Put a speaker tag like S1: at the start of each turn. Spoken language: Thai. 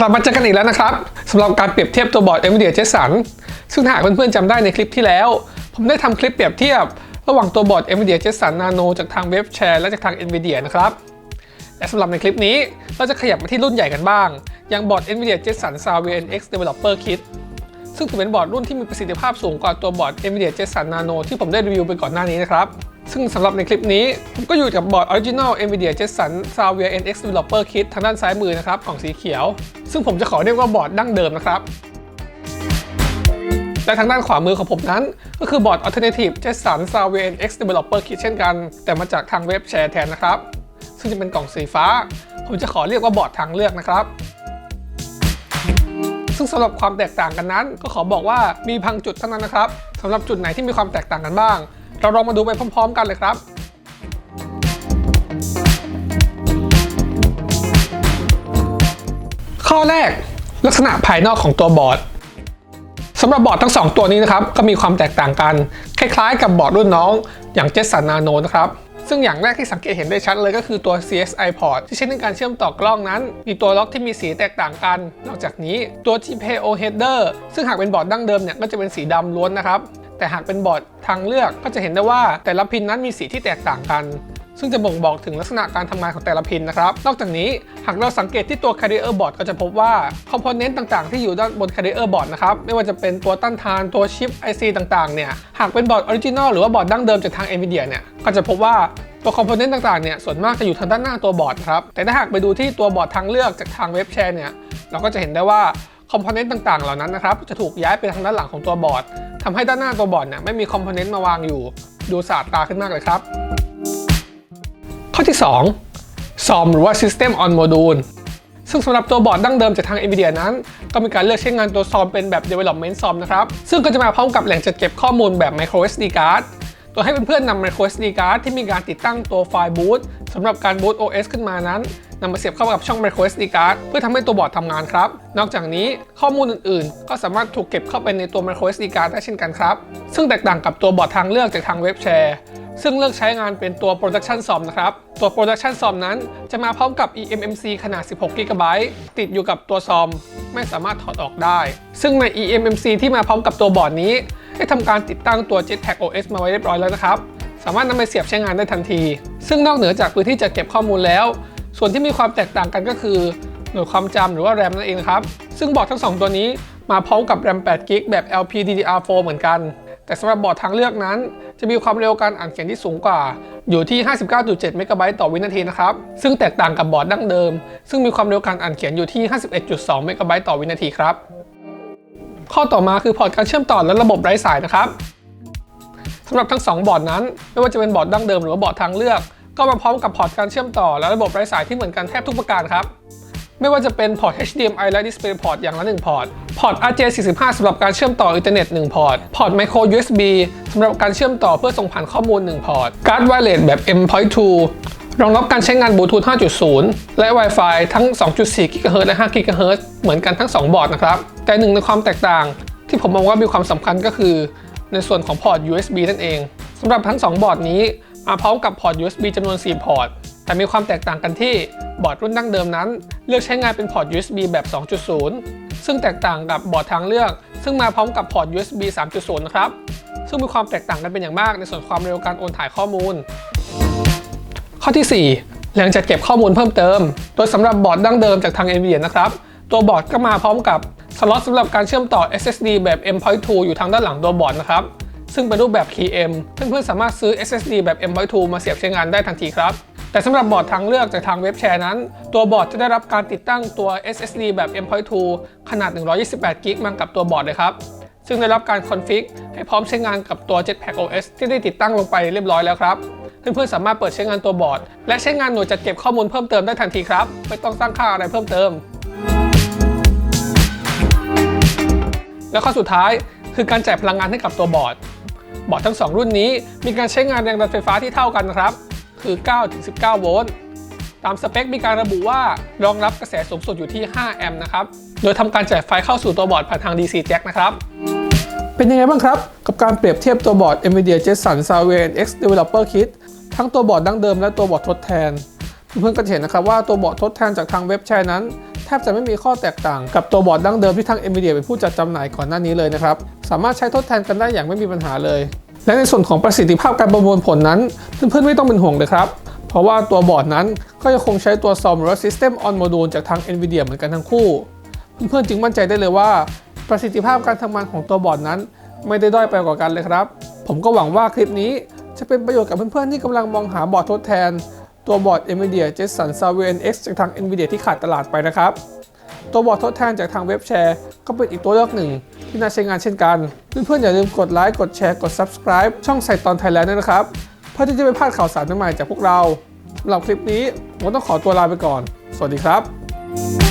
S1: กลับมาเจอกันอีกแล้วนะครับสำหรับการเปรียบเทียบตัวบอร์ด NVIDIA Jetson ซึ่งหากเพื่อนๆจำได้ในคลิปที่แล้ว ผมได้ทำคลิปเปรียบเทียบ ระหว่างตัวบอร์ด NVIDIA Jetson Nano จากทางเว็บแชร์และจากทาง NVIDIA นะครับและสำหรับในคลิปนี้เราจะขยับมาที่รุ่นใหญ่กันบ้าง อย่างบอร์ด NVIDIA Jetson s a v i e NX Developer Kit ซึ่งเป็นบอร์ดรุ่นที่มีประสิทธิภาพสูงกว่าตัวบอร์ด NVIDIA Jetson Nano ที่ผมได้รีวิวไปก่อนหน้านี้นะครับ ซึ่งสำหรับในคลิปนี้ ผมก็อยู่กับบอร์ด Original NVIDIA Jetson Xavier NX Developer Kit ทางด้านซ้ายมือนะครับกล่องสีเขียว ซึ่งผมจะขอเรียกว่าบอร์ดดั้งเดิมนะครับและทางด้านขวามือของผมนั้น ก็คือบอร์ด Alternative Jetson Xavier NX Developer Kit เช่นกัน แต่มาจากทางเว็บแชร์แทนนะครับ ซึ่งจะเป็นกล่องสีฟ้า ผมจะขอเรียกว่าบอร์ดทางเลือกนะครับ ซึ่งสำหรับความแตกต่างกันนั้น ก็ขอบอกว่ามีพังจุดเท่านั้นนะครับสำหรับจุดไหนที่มีความแตกต่างกันบ้าง เราลองมาดูไปพร้อม ๆ กันเลยครับข้อแรกลักษณะภายนอกของตัวบอร์ดสำหรับบอร์ดทั้ง 2 ตัวนี้นะครับ ก็มีความแตกต่างกัน คล้ายๆกับบอร์ดรุ่นน้องอย่าง Jetson Nano นะครับ ซึ่งอย่างแรกที่สังเกตเห็นได้ชัดเลยก็คือตัว CSI port ที่ใช้ในการเชื่อมต่อกล้องนั้น มีตัวล็อกที่มีสีแตกต่างกัน นอกจากนี้ตัว GPIO header ซึ่งหากเป็นบอร์ดดั้งเดิมเนี่ยก็จะเป็นสีดำล้วนนะครับแต่หากเป็นบอร์ดทางเลือกก็จะเห็นได้ว่าแต่ละพินนั้นมีสีที่แตกต่างกัน ซึ่งจะบ่งบอกถึงลักษณะการทำงานของแต่ละพินนะครับ นอกจากนี้หากเราสังเกตที่ตัว Carrier Board ก็จะพบว่าคอมโพเนนต์ต่างๆ ที่อยู่ด้านบน Carrier Board นะครับ ไม่ว่าจะเป็นตัวต้านทานตัวชิป IC ต่างๆ เนี่ย หากเป็นบอร์ดออริจินอลหรือว่าบอร์ดดั้งเดิมจากทาง NVIDIA เนี่ย ก็จะพบว่าตัวคอมโพเนนต์ต่างๆ เนี่ย ส่วนมากจะอยู่ทางด้านหน้าตัวบอร์ดครับ แต่ถ้าหากไปดูที่ตัวบอร์ดทางเลือกจากทางเว็บแชร์เนี่ย เราก็จะเห็นได้ว่าคอมโพเนนต์ต่างๆ เหล่านั้นนะครับ จะถูกย้ายไปทางด้านหลังของตัวบอร์ดทำให้ด้านหน้าตัวบอร์ดเนี่ยไม่มีคอมโพเนนต์มาวางอยู่ ดูสะอาดตาขึ้นมากเลยครับ ข้อที่ 2 SOM หรือว่า System on Module ซึ่งสำหรับตัวบอร์ดดั้งเดิมจากทาง NVIDIA นั้น ก็มีการเลือกใช้งานตัว SOM เป็นแบบ Development SOM นะครับ ซึ่งก็จะมาพร้อมกับแหล่งจัดเก็บข้อมูลแบบ Micro SD card โดยให้เพื่อนๆนำ Micro SD card ที่มีการติดตั้งตัวไฟล์ boot สำหรับการ boot OS ขึ้นมานั้นนำมาเสียบเข้ากับช่อง Micro SD card เพื่อทำให้ตัวบอร์ดทำงานครับ นอกจากนี้ข้อมูลอื่นๆ ก็สามารถถูกเก็บเข้าไปในตัว Micro SD card ได้เช่นกันครับ ซึ่งแตกต่างกับตัวบอร์ดทางเลือกจากทางเว็บแชร์ ซึ่งเลือกใช้งานเป็นตัว Production SOM นะครับ ตัว Production SOM นั้นจะมาพร้อมกับ eMMC ขนาด 16 g b ติดอยู่กับตัว SOM ไม่สามารถถอดออกได้ ซึ่งใน eMMC ที่มาพร้อมกับตัวบอร์ดนี้ ได้ทำการติดตั้งตัว Jetpack OS มาไว้เรียบร้อยแล้วนะครับ สามารถนำไปเสียบใช้งานได้ทันที ซึ่งนอกเหนือจากพื้นที่จัดเก็บข้อมูลแล้ว ส่วนที่มีความแตกต่างกันก็คือหน่วยความจำหรือว่า RAM นั่นเองครับ ซึ่งบอร์ดทั้ง 2 ตัวนี้มาพร้อมกับ RAM 8 g b แบบ LPDDR4 เหมือนกัน แต่สำหรับบอร์ดทางเลือกนั้น จะมีความเร็วการอ่านเขียนที่สูงกว่า อยู่ที่ 59.7 เมกะไบต์ต่อวินาทีนะครับ ซึ่งแตกต่างกับบอร์ดดั้งเดิม ซึ่งมีความเร็วการอ่านเขียนอยู่ที่ 51.2 เมกะไบต์ต่อวินาทีครับ ข้อต่อมาคือพอร์ตการเชื่อมต่อและระบบไร้สายนะครับสำหรับทั้ง 2 บอร์ดนั้น ไม่ว่าจะเป็นบอร์ดดั้งเดิมหรือว่าบอร์ดทางเลือก ก็มาพร้อมกับพอร์ตการเชื่อมต่อและระบบไร้สายที่เหมือนกันแทบทุกประการครับ ไม่ว่าจะเป็นพอร์ต HDMI และ DisplayPort อย่างละ 1 พอร์ต พอร์ต RJ45 สำหรับการเชื่อมต่ออินเทอร์เน็ต 1 พอร์ต พอร์ต Micro USB สำหรับการเชื่อมต่อเพื่อส่งผ่านข้อมูล 1 พอร์ต การ์ดไวเลสแบบ M.2 รองรับการใช้งานบลูทูธ 5.0 และ Wi-Fi ทั้ง 2.4 GHz และ 5 GHz เหมือนกันทั้ง 2 บอร์ดนะครับ แต่หนึ่งในความแตกต่าง ที่ผมมองว่ามีความสำคัญก็คือ ในส่วนของพอร์ต USB นั่นเองสำหรับทั้ง 2 บอร์ดนี้มาพร้อมกับพอร์ต USB จำนวน 4 พอร์ต แต่มีความแตกต่างกันที่บอร์ดรุ่นดั้งเดิมนั้น เลือกใช้งานเป็นพอร์ต USB แบบ 2.0 ซึ่งแตกต่างกับบอร์ดทางเลือก ซึ่งมาพร้อมกับพอร์ต USB 3.0 นะครับ ซึ่งมีความแตกต่างกันเป็นอย่างมากในส่วนความเร็วการโอนถ่ายข้อมูล ข้อที่ 4 แหล่งจัดเก็บข้อมูลเพิ่มเติม โดยสำหรับบอร์ดดั้งเดิมจากทาง NVIDIA นะครับ ตัวบอร์ดก็มาพร้อมกับสล็อตสำหรับการเชื่อมต่อ SSD แบบ M.2 อยู่ทางด้านหลังตัวบอร์ดนะครับซึ่งเป็นรูปแบบ Key-M เพื่อนๆสามารถซื้อ SSD แบบ M.2 มาเสียบใช้งานได้ทันทีครับ แต่สำหรับบอร์ดทางเลือกจากทางเว็บแชร์นั้น ตัวบอร์ดจะได้รับการติดตั้งตัว SSD แบบ M.2 ขนาด 128 g b มากับตัวบอร์ดเลยครับ ซึ่งได้รับการคอนฟิกให้พร้อมใช้งานกับตัว Jetpack OS ที่ได้ติดตั้งลงไปเรียบร้อยแล้วครับ เพื่อนๆสามารถเปิดใช้งานตัวบอร์ด และใช้งานหน่วยจัดเก็บข้อมูลเพิ่มเติมได้ทันทีครับ ไม่ต้องสร้างค่าอะไรเพิ่มเติม และข้อสุดท้ายคือการจ่ายพลังงานให้กับตัวบอร์ด บอร์ดทั้ง 2 รุ่นนี้มีการใช้งานแรงดันไฟฟ้าที่เท่ากันนะครับ คือ 9-19 โวลต์ตามสเปคมีการระบุว่ารองรับกระแสสูงสุดอยู่ที่ 5 แอมป์นะครับ โดยทำการจ่ายไฟเข้าสู่ตัวบอร์ดผ่านทาง DC jack นะครับ เป็นยังไงบ้างครับ กับการเปรียบเทียบตัวบอร์ด NVIDIA Jetson Xavier NX Developer Kit ทั้งตัวบอร์ดดั้งเดิมและตัวบอร์ดทดแทน เพื่อนๆก็จะเห็นนะครับว่าตัวบอร์ดทดแทนจากทางเว็บแชร์นั้นแทบจะไม่มีข้อแตกต่างกับตัวบอร์ดดั้งเดิมที่ทาง NVIDIA เป็นผู้จัดจำหน่ายก่อนหน้านี้เลยนะครับ สามารถใช้ทดแทนกันได้อย่างไม่มีปัญหาเลย และในส่วนของประสิทธิภาพการประมวลผลนั้น เพื่อนๆไม่ต้องเป็นห่วงเลยครับ เพราะว่าตัวบอร์ดนั้นก็ยังคงใช้ตัว SOM หรือ System on Module จากทาง NVIDIA เหมือนกันทั้งคู่ เพื่อนๆจึงมั่นใจได้เลยว่า ประสิทธิภาพการทำงานของตัวบอร์ดนั้น ไม่ได้ด้อยไปกว่ากันเลยครับ ผมก็หวังว่าคลิปนี้จะเป็นประโยชน์กับเพื่อนๆที่กำลังมองหาบอร์ดทดแทน ตัวบอร์ด NVIDIA Jetson Savior NX จากทาง NVIDIA ที่ขาดตลาดไปนะครับ ตัวบอร์ดทดแทนจากทางเว็บแชร์ก็เป็นอีกตัวเลือกหนึ่ง ที่น่าใช้งานเช่นกัน เพื่อนๆอย่าลืมกดไลค์กดแชร์กด Subscribe ช่องใส่ตอนไทยแลนด์ด้วยนะครับ เพื่อที่จะไม่พลาดข่าวสารใหม่จากพวกเราสำหรับคลิปนี้ผมต้องขอตัวลาไปก่อน สวัสดีครับ